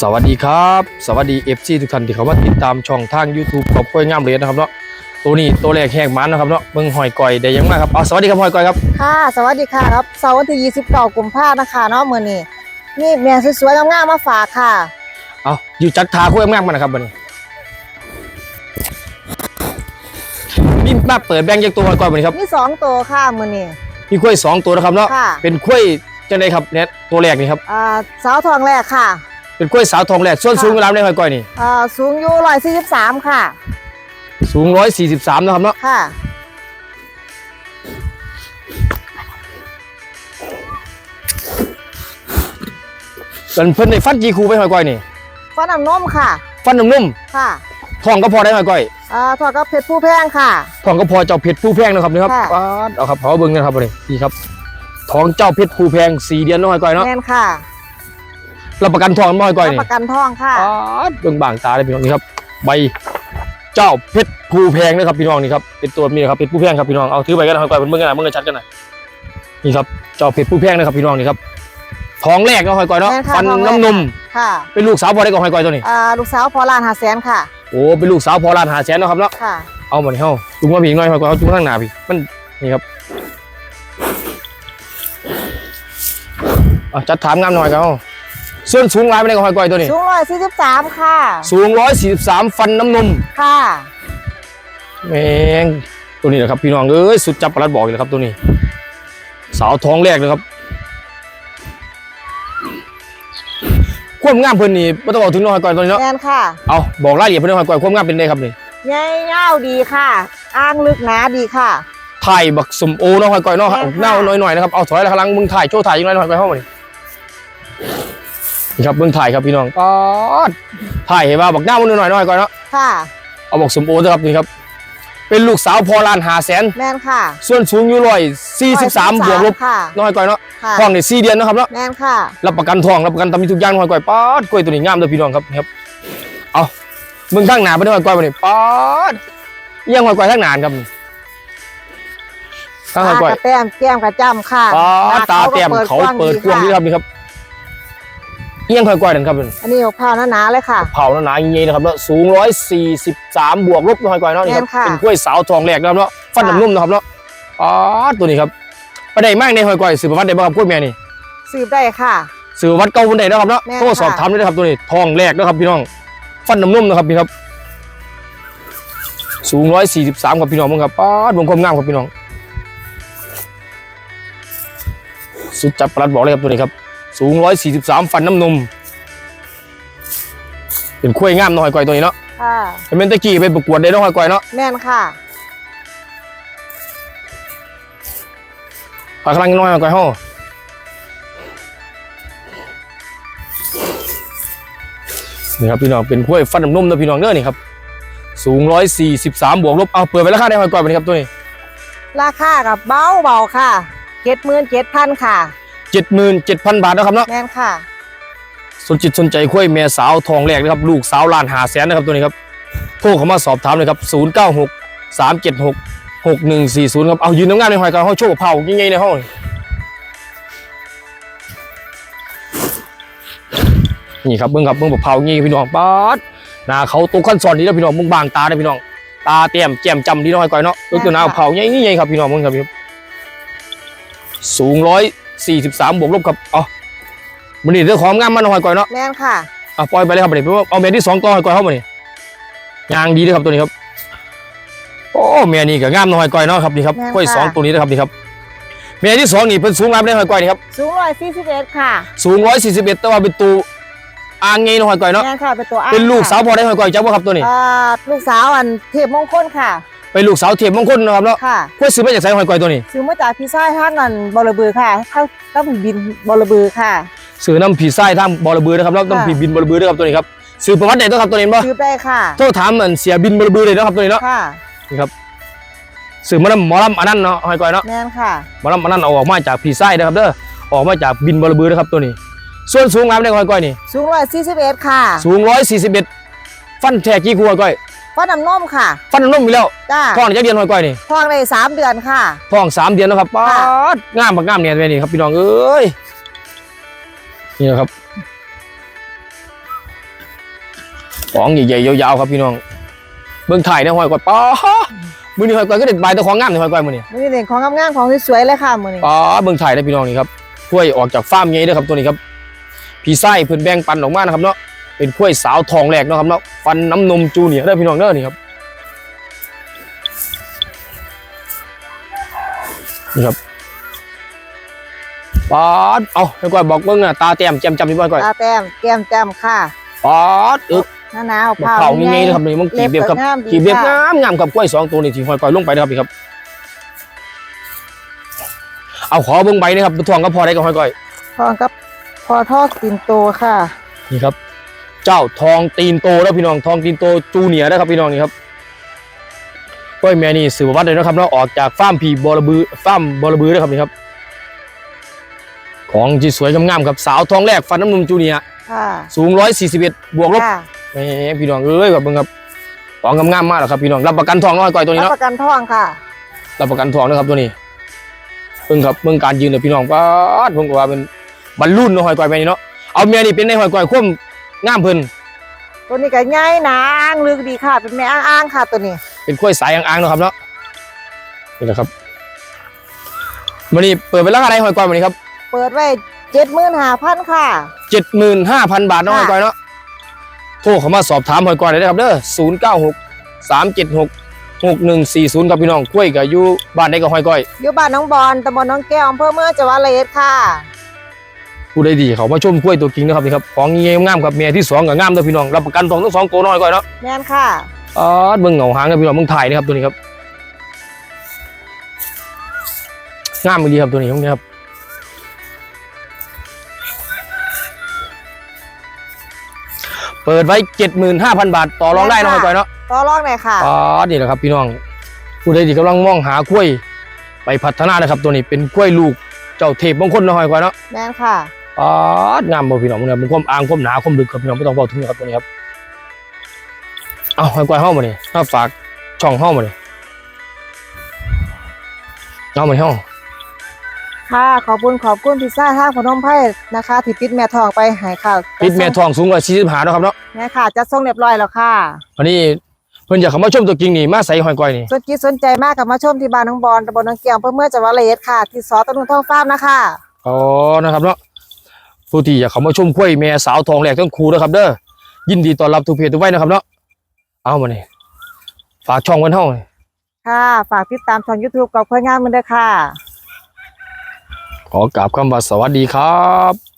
สวัสดีครับ สวัสดี FC ทุกท่านที่เข้ามาติดตามช่องทาง YouTube ขอบคุณงามเลยนะครับเนาะตัวนี้ตัวแรกแหกมันนะครับเนาะเบิ่งหอยก่อยได้ยังมากครับเอาสวัสดีครับหอยก่อยครับค่ะ สวัสดีค่ะครับเสาร์วันที่29กุมภาพันธ์นะคะเนาะมื้อนี้นี่แม่สวยๆงามๆมาฝากค่ะเอาอยู่จัดทาคุยงามๆมันนะครับบัดนี้นี่มาเปิดแบงค์จากตัวหอยก่อยบัดนี้ครับมีสองตัวค่ะมื้อนี้มีกล้วยสองตัวนะครับเนาะค่ะ เป็นกล้วย จังไดครับเนี่ยตัวแรกนี่ครับอ่าสาวทองแรกค่ะ เป็นกล้วยสาวทองแรกส่วนค่ะสูงเวลาได้หอยก่อยนี่อ่าสูงอยู่143ค่ะ สูง143นะครับเนาะค่ะเป็นเพิ่นได้ฟันกี่คูไปหอยก่อยนี่ฟ้าน้ำนมค่ะ ฟันนุ่มค่ะๆทองก็พอได้หอยก่อยอ่าทอดกับเพชรผู้แพงค่ะทองก็พอเจ้าเพชรผู้แพงนะครับนี่ครับค่ะป๊าดเอาครับเผาเบิ้งนะครับนี่นี่ครับ ทองเจ้าเพชรผู้แพงสี่เดือนน้อยก้อยเนาะแม่นค่ะรับประกันทองน้อยก้อยรับนี่ประกันทองค่ะป๊าดเบิ้งบางตาเลยพี่น้องนี่ครับ ใบเจ้าเพชรผู้แพงนะครับพี่น้องนี่ครับเป็นตัวนี้นะครับเพชรผู้แพงครับพี่น้องเอาถือไปกันนะก้อยเพิ่นเบิ้งกันนะเบิ้งกันชัดกันนะนี่ครับเจ้าเพชรผู้แพงนะครับพี่น้องนี่ครับทองแรกเนาะหอยก้อยเนาะแม่นค่ะฟันทองแรก น้ำนมค่ะเป็นลูกสาวพอได้กับหอยก้อยตัวนี้อ่าลูกสาวพอลานหาแสนค่ะโอ้เป็นลูกสาวพอลานหาแสนเนาะครับเนาะ ค่ะ เอามานี่เฮาจุงมาพี่อีกหน่อยหอยก้อยเอาจุงข้างหน้าพี่มันนี่ครับ เอาจัดถามงามหน่อยครับเอาส่วนสูงหลายไปในกับหอยก้อยตัวนี้ สูง143ค่ะ สูง143ฟันน้ำนมค่ะแมงตัวนี้นะครับ พี่น้องเอ้ยสุดจับประหลัดบอกเลยครับตัวนี้ สาวท้องแรกเลยครับความงามเพิ่นนี่ไม่ต้องบอกถึงน้อยก่อยตัวนี้เนาะแม่นค่ะ เอาบอกรายละเอียดเพิ่นน้อยก่อยความงามเป็นไงครับนี่ใหญ่ยาวดีค่ะ อ้างลึกหนาดีค่ะถ่ายบักสมโอน้อยก่อยเนาะแม่นค่ะเน่าหน่อยๆนะครับเอาถอยแล้วข้างหลังมึงถ่ายโชว์ถ่ายยังไงน้อยก่อยเข้ามานี่นี่ ครับเบิ่งถ่ายครับพี่น้องป๊าดถ่ายเห็นว่าบักหน้ามันหน่อยๆน้อยก่อยเนาะค่ะ เอาบักสมโอเถอะครับนี่ครับ เป็นลูกสาวพอลานหาแสนแม่นค่ะ ส่วนสูงอยู่ร้อยสี่สิบสามบวกลบค่ะน้อยก่อยเนาะค่ะทองนี่สี่เดือนนะครับเนาะแม่นค่ะรับประกันทองรับประกันตำมีทุกอย่างน้อยก่อยป๊าดกล้วยตัวนี้งามเลยพี่น้องครับนี่ครับ เอามึงทั้งหนาไปน้อยก่อยมาเนี่ยป๊าดเอียังน้อยก่อยทั้งหนานครับทั้งน้อยก่อยตากระแต้มแก้มกระจำค่ะป๊าดหน้ตาเต็มเขาเปิดกว้างนี่ครับนี่ครับ เอียงน้อยก่อยนั่นครับเป็นอันนี้หกพาวหนาๆเลยค่ะ เผาหนาๆอย่างงี้นะครับเนาะสูงร้อยสี่สิบสามบวกลบน้อยก่อยเนาะนี่ครับแม่นค่ะเป็นกล้วยสาวทองแหลกนะครับเนาะ ฟันค่ะนุ่มๆนะครับเนาะป๊าดตัวนี้ครับไปได้มากในหอยก่อยสืบประวัติได้บ้างครับกล้วยแม่นี่สืบได้ค่ะ สื่อวัดเก่าคนใดนะครับเนาะแม่นโทรสอบค่ะถามได้นะครับตัวนี้ทองแรกนะครับพี่น้อง ฟันน้ำนุ่มนะครับพี่ครับ สูงร้อยสี่สิบสามครับพี่น้องมึงครับป้าดวงความงามครับพี่น้อง สุดจับประหลัดบอกเลยครับตัวนี้ครับ สูงร้อยสี่สิบสามฟันน้ำนม เป็นคุ้ยงามน้อยก่อยตัวนี้เนาะค่ะเป็นเมนตะกี้ไปประกวดได้น้อยก่อยเนาะแม่นค่ะปากกำลังน้อยก่อยห้อนี่ครับพี่น้องเป็นคุ้ยฟันน้ำนุ่มนะพี่น้องเด้อนี่ครับ สูงร้อยสี่สิบสามบวกลบเอาเปิดไปราคาได้หอยก่อยไปเลยครับตัวนี้ ราคากับเบาเบาๆค่ะเจ็ดหมื่นเจ็ดพันค่ะ เจ็ดหมื่นเจ็ดพันบาทนะครับเนาะแม่นค่ะ สนจิตสนใจคุ้ยแม่สาวทองแรกนะครับลูกสาวลานหาแสนนะครับตัวนี้ครับโทรเข้ามาสอบถามเลยครับศูนย์เก้าหกสามเจ็ดหกหกหนึ่งสี่ศูนย์ครับเอายืนน้ำงานในหอยก่อยห้องโชว์เผายิ่งใหญ่ในห้องนี่ครับเบิ้งครับเบิ้งแบบเผางี้พี่น้องป๊าดหน้าเขาตัวขั้นสอนนี่แล้วพี่น้องมึงบางตาได้อพี่น้องตาเต็มแจ่มจำดีน้อยก่อยเนาะก็คือหน้าเผาใหญ่ๆครับพี่น้องมึงครับพี่ครับสูงร้อย สี่สิบสามบวกลบครับเอามันนี่เรื่องของงามมันหอยก่อยเนาะแม่นค่ะอะปล่อยไปเลยครับเดี๋ยวเอาเมียที่สองต่อหอยก่อยเข้ามานี่ยางดีเลยครับตัวนี้ครับ โอ้เมียนี่ก็งามหอยก่อยเนาะครับนี่ครับแม่นค่ะกล้วยสองตัวนี้นะครับนี่ครับเมียที่สองนี่เป็นสูงงามได้หอยก่อยนี่ครับสูงร้อยสี่สิบเอ็ดค่ะสูงร้อยสี่สิบเอ็ดแต่ว่าเป็นตัวอ่างไงหอยก่อยเนาะแม่นค่ะเป็นตัวอ้างเป็นลูกค่ะสาวพอได้หอยก่อยจ้าบ่ครับตัวนี้อ่าลูกสาวอันเทพมงคลค่ะ เป็นลูกสาวเทียมมงคลนะครับเนาะค่ะกล้วยซื้อมาจากไสหอยก่อยตัวนี้ ซื้อมาจากพี่ชายท่านนั่นบอระเบือค่ะเข้าเข้าบินบอระเบือค่ะ ซื้อน้ำผีไส้ทำบอระบือนะครับแล้วน้ำผีบินบอระบือด้วยครับตัวนี้ครับซื้อประวัติไหนต้องครับตัวนี้บ่ซื้อได้ค่ะโทษถามเหมือนเสียบินบอระบือเลยนะครับตัวนี้เนาะค่ะสื่อหมอลำหมอลำอันนั้นเนาะหอยก้อยเนาะแม่นค่ะหมอลำอันนั้นเอาออกมาจากผีไส้นะครับเด้อออกมาจากบินบอระบือนะครับตัวนี้ ส่วนสูงงามในหอยก้อยนี่สูงร้อยสี่สิบเอ็ดค่ะ สูงร้อยสี่สิบเอ็ดฟันแท้กี่คู่หอยก้อย ฟันน้ำนมค่ะ ฟันนุ่มอยู่แล้วจ้าท้องนี่จะเดือนหอยก้อยนี่ทองได้สามเดือนค่ะ ท้องสามเดือนแล้วครับป๊าค่ะดงามมากงามเนี่ยแม่นี่ครับพี่น้องเอ้ยนี่นะครับของใหญ่ๆยาวๆครับพี่น้อง เบิ่งถ่ายนะหอยก่อยป้ามือนี่หอยก่อยก็เด็ดใบายแตะของงามนี่หอยก่อยมือนี่มื้อนี้เด่นของงามๆของสวยๆเลยค่ะมื้อนี้ป้าเบิ่งถ่ายนะพี่น้องนี่ครับกล้วยออกจากฟาร์มใหญ่เด้อครับตัวนี้ครับพี่ไส้เพิ่นแบ่งปันออกมานะครับเนาะ เป็นกล้วยสาวทองแหลกเนาะครับเนาะฟันน้ำนมจูเนียร์เด้อพี่น้องเด้อนี่ครับนี่ครับป้าดเอาหอยก่อยบอกเบิ่งน่ะตาแต้มแจ่มจำนี่บ่หอยก่อยตาแต้มแก้มจ้ำค่ะป้าดอึกหน้าหนาวมะพร้าวง่ายๆนะครับนี่มันกีบเดียวครับงามดีกีบเดียวค่ะงามงามกับกล้วยสองตัวนี่ที่หอยก่อยลงไปนะครับนี่ครับ เอาขอเบิ่งใบนะครับทวงก็พอได้กับหอยก่อยพร้อมกับพอทอดกินโตค่ะ นี่ครับ เจ้าทองตีนโตแล้วพี่น้องทองตีนโตจูเนียร์นะครับพี่น้องนี่ครับกล้วยแม่นี่สืบประวัติเลยนะครับเนาะออกจากฟาร์มพีบอระบือฟาร์มบอระบือนะครับนี่ครับ ของที่สวยงามๆครับสาวทองแรกฟันน้ำนมจูเนียร์ค่ะสูง141บวกลบค่ะแหมพี่น้องเอ้ยแบบเบิ่งครับของงามๆมากแล้วครับพี่น้องรับประกันทองน้อยก่อยตัวนี้รับเนาะประกันทองค่ะรับประกันทองนะครับตัวนี้เบิ่งครับเบิ่งการยืนเลยพี่น้องป้าดผมก็ว่าเป็นบรรลุนเนาะหอยก่อยแม่นี่เนาะเอาเมียนี่เป็นในหอยก่อยคว่ำ งามเพิ่นตัวนี้ก็ใหญ่หนางลึกดีค่ะ เป็นแม่อ้างๆค่ะ ตัวนี้ เป็นกล้วยสายอ่างๆเนาะครับเนาะนี่นะครับวันนี้เปิดเป็นราคาไหนหอยก่อยวันนี้ครับเปิดไว้เจ็ดหมื่นห้าพันค่ะเจ็ดหมื่นห้าพันบาทเนาะหค่ะอยก่อยเนาะโทรเข้ามาสอบถามหอยก่อยได้เลยครับเด้อศูนย์เก้าหกสามเจ็ดหกหกหนึ่งสี่ศูนย์ครับพี่น้องกล้วยกับอยู่บ้านใดกับหอยก่อยอยู่บ้านน้องบอลตำบลน้องแก้วอำเภอเมืองจังหวัดระยองค่ะ ผู้ใดดีเขามาชมกล้วยตัวจริงนะครับนี่ครับของเงี้ยงามครับเมียที่สองกับงามเด้อพี่น้องรับประกันทองทั้งสองตัวน้อยก่อยเนาะแม่นค่ะอ๋อเบิ่งเหงาหางครับพี่น้องเบิ่งถ่ายนะครับตัวนี้ครับงามดีครับตัวนี้ตรงนี้ครับเปิดไว้เจ็ดหมื่นห้าพันบาทต่อรองได้เนาะได้ค่ะก่อยเนาะต่อรองหน่อยค่ะอ๋อนี่แหละครับพี่น้องผู้ใดที่กำลังมองหากล้วย ไปพัฒนานะครับตัวนี้เป็นกล้วยลูกเจ้าเทพมงคลเนาะก่อยเนาะแม่นค่ะ อ๋องามบ่พี่น้องเนี่ยเป็นความอ่างความหนาความลึกครับพี่น้องไม่ต้องบอกถึงนะครับตัวนี้ครับเอาให้ก่อยเฮ้ามาเนี่ยถ้าฝากช่องเฮ้ามาเนี่ยเอามาเฮ้าค่ะขอบคุณขอบคุณพิซซ่าท่าพนมไพ่นะคะที่ปิดแม่ทองไปใหายค่ะปิดแม่ทองสูงกว่าสี่สิบหานาะครับเนาะแม่ค่ะจะส่งเรียบร้อยแล้วค่ะวันนี้เพิ่นอยากเข้ามาชมตัวจริงนี่มาใส่หอยก้อยนี่สนจิตสนใจมากกับมาชมที่บ้านน้องบอลตำบลน้องแก้วอำเภอเมืองจังหวัดระยองค่ะ ที่สอตะนุนทองฟาร์มนะคะอ๋อนะครับเนาะ ผู้ที่อยากเข้ามาชมกล้วยแม่สาวทองแหลกทั้งครูนะครับเด้อยินดีต้อนรับทุกเพจทุกไว้นะครับเนาะเอามานี่ฝากช่องไว้เฮ้านี่ค่ะ ฝากติดตามช่อง YouTube กับเพื่อนงานมันด้วยค่ะ ขอกราบคำว่าสวัสดีครับ